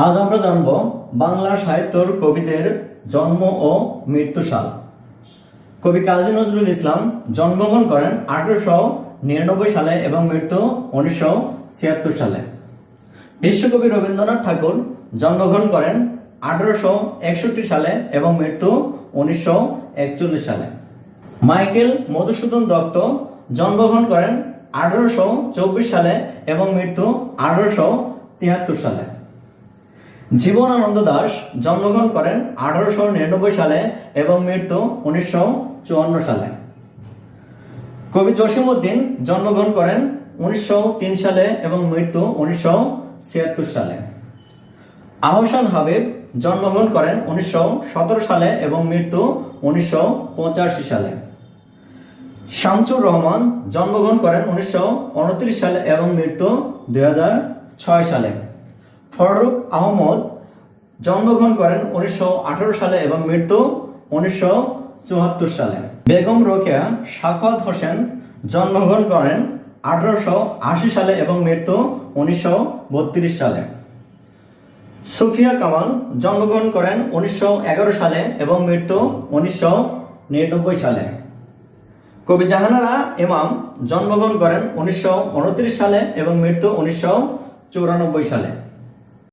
আজ আমরা জানব বাংলা সাহিত্যর কবিদের জন্ম ও মৃত্যু সাল। কবি কাজী নজরুল ইসলাম জন্মগ্রহণ করেন আঠারোশো নিরানব্বই সালে এবং মৃত্যু উনিশশো ছিয়াত্তর সালে। বিশ্বকবি রবীন্দ্রনাথ ঠাকুর জন্মগ্রহণ করেন আঠারোশো একষট্টি সালে এবং মৃত্যু উনিশশো একচল্লিশ সালে। মাইকেল মধুসূদন দত্ত জন্মগ্রহণ করেন আঠারোশো চব্বিশ সালে এবং মৃত্যু আঠারোশো তিয়াত্তর সালে। জীবনানন্দ দাস জন্মগ্রহণ করেন আঠারোশো নিরানব্বই সালে এবং মৃত্যু উনিশশো চুয়ান্ন সালে। কবি জসিমউদ্দিন জন্মগ্রহণ করেন উনিশশো তিন সালে এবং মৃত্যু উনিশশো ছিয়াত্তর সালে। আহসান হাবিব জন্মগ্রহণ করেন উনিশশো সতেরো সালে এবং মৃত্যু উনিশশো পঁচাশি সালে। শামসুর রহমান জন্মগ্রহণ করেন উনিশশো উনত্রিশ সালে এবং মৃত্যু দুই সালে। ফরুক আহমদ জন্মগ্রহণ করেন উনিশশো আঠারো সালে এবং মৃত্যু উনিশশো চুয়াত্তর সালে। বেগম রোকেয়া সাখাওয়াত হোসেন জন্মগ্রহণ করেন আঠারোশো আশি সালে এবং মৃত্যু উনিশশো বত্রিশ সালে। সুফিয়া কামাল জন্মগ্রহণ করেন উনিশশো এগারো সালে এবং মৃত্যু উনিশশো নিরানব্বই সালে। কবি জাহানারা ইমাম জন্মগ্রহণ করেন উনিশশো উনত্রিশ সালে এবং মৃত্যু উনিশশো সালে।